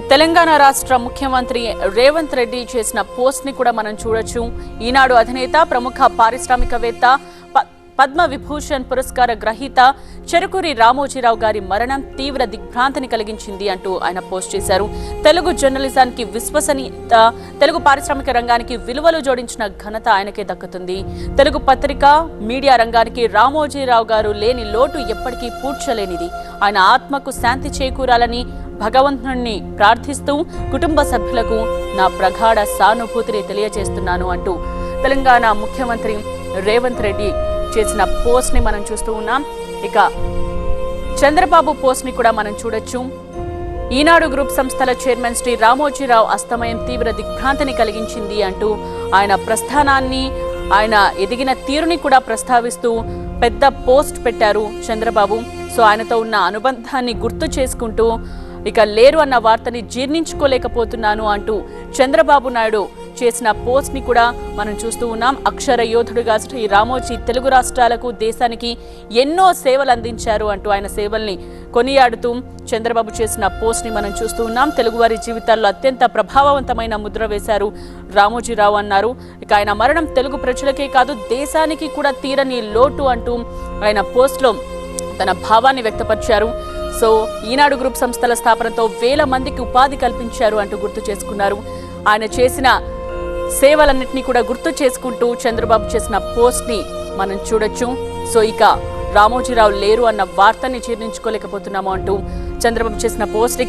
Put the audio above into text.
తెలంగాణ రాష్ట్ర ముఖ్యమంత్రి రేవంత్ రెడ్డి చేసిన పోస్ట్ని కూడా మనం చూడొచ్చు. ఈనాడు అధినేత ప్రముఖ పారిశ్రామికవేత్త పద్మ విభూషణ్ పురస్కార గ్రహీత చెరుకూరి రామోజీరావు గారి మరణం తీవ్ర దిగ్భ్రాంతిని కలిగించింది అంటూ ఆయన పోస్ట్ చేశారు. తెలుగు జర్నలిజానికి విశ్వసనీయత తెలుగు పారిశ్రామిక రంగానికి విలువలు జోడించిన ఘనత ఆయనకే దక్కుతుంది. తెలుగు పత్రిక మీడియా రంగానికి రామోజీరావు గారు లేని లోటు ఎప్పటికీ పూడ్చలేనిది. ఆయన ఆత్మకు శాంతి చేకూరాలని భగవంతుణ్ణి ప్రార్థిస్తూ కుటుంబ సభ్యులకు నా ప్రగాఢ సానుభూతిని తెలియజేస్తున్నాను అంటూ తెలంగాణ ముఖ్యమంత్రి రేవంత్ రెడ్డి చేసిన పోస్ట్ని మనం చూస్తూ ఉన్నాం. ఇక చంద్రబాబు పోస్ట్ని కూడా మనం చూడొచ్చు. ఈనాడు గ్రూప్ సంస్థల చైర్మన్ శ్రీ రామోజీరావు అస్తమయం తీవ్ర దిగ్భ్రాంతిని కలిగించింది అంటూ ఆయన ప్రస్థానాన్ని ఆయన ఎదిగిన తీరుని కూడా ప్రస్తావిస్తూ పెద్ద పోస్ట్ పెట్టారు చంద్రబాబు. సో ఆయనతో ఉన్న అనుబంధాన్ని గుర్తు చేసుకుంటూ ఇక లేరు అన్న వార్తని జీర్ణించుకోలేకపోతున్నాను అంటూ చంద్రబాబు నాయుడు చేసిన పోస్ట్ని కూడా మనం చూస్తూ ఉన్నాం. అక్షర యోధుడుగా శ్రీ రామోజీ తెలుగు రాష్ట్రాలకు దేశానికి ఎన్నో సేవలు అందించారు అంటూ ఆయన సేవల్ని కొనియాడుతూ చంద్రబాబు చేసిన పోస్ట్ని మనం చూస్తూ ఉన్నాం. తెలుగువారి జీవితాల్లో అత్యంత ప్రభావవంతమైన ముద్ర వేశారు రామోజీరావు అన్నారు. ఇక ఆయన మరణం తెలుగు ప్రజలకే కాదు దేశానికి కూడా తీరని లోటు అంటూ ఆయన పోస్ట్లో తన భావాన్ని వ్యక్తపరిచారు. సో ఈనాడు గ్రూప్ సంస్థల స్థాపనతో వేల మందికి ఉపాధి కల్పించారు అంటూ గుర్తు చేసుకున్నారు. ఆయన చేసిన సేవలన్నింటినీ కూడా గుర్తు చేసుకుంటూ చంద్రబాబు చేసిన పోస్ట్ని మనం చూడొచ్చు. సో ఇక రామోజీరావు లేరు అన్న వార్తని జీర్ణించుకోలేకపోతున్నాము అంటూ చంద్రబాబు చేసిన పోస్ట్